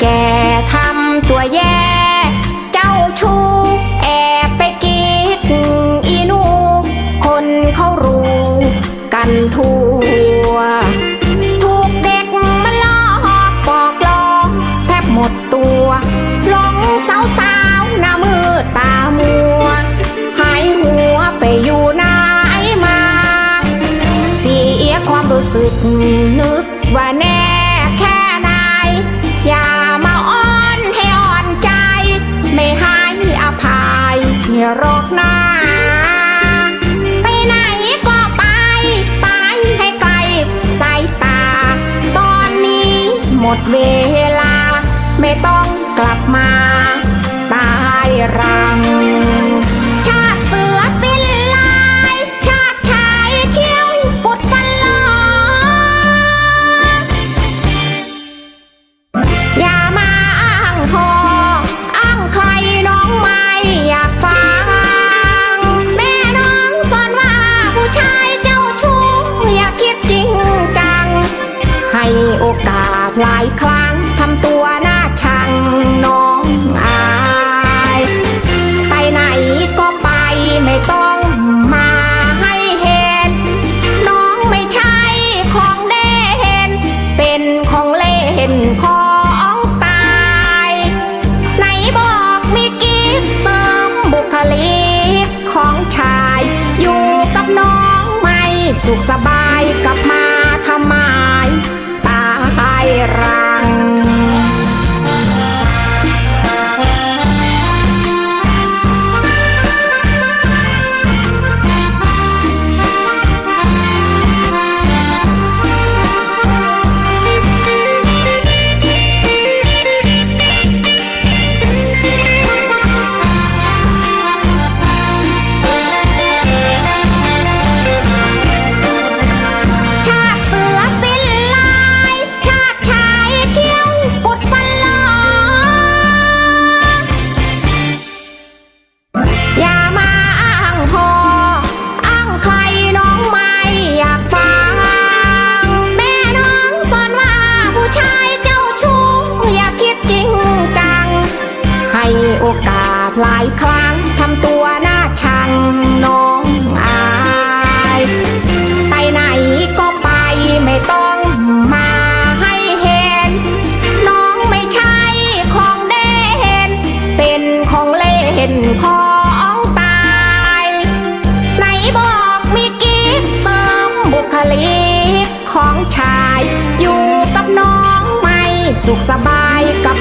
แก่ทำตัวแย่ หมดเวลา ไม่ต้องกลับมาตายรัง ชาติเสือสิ้นลาย ชาติชายเขี้ยวกดฟันหลออย่ามาอ้างพอ อ้างใครน้องไม่อยากฟัง แม่น้องสอนว่าผู้ชายเจ้าชู้อย่าคิดจริงจัง ให้โอกาส หลายครั้งทำตัวน่าชังน้องอาย ไปไหนก็ไปไม่ต้องมาให้เห็น น้องไม่ใช่ของเด่นเป็นของเล่นของตาย ไหนบอกมีกิ๊กเสริมบุคลิกของชาย อยู่กับน้องไม่สุขสบายกับ สุขสบายกับ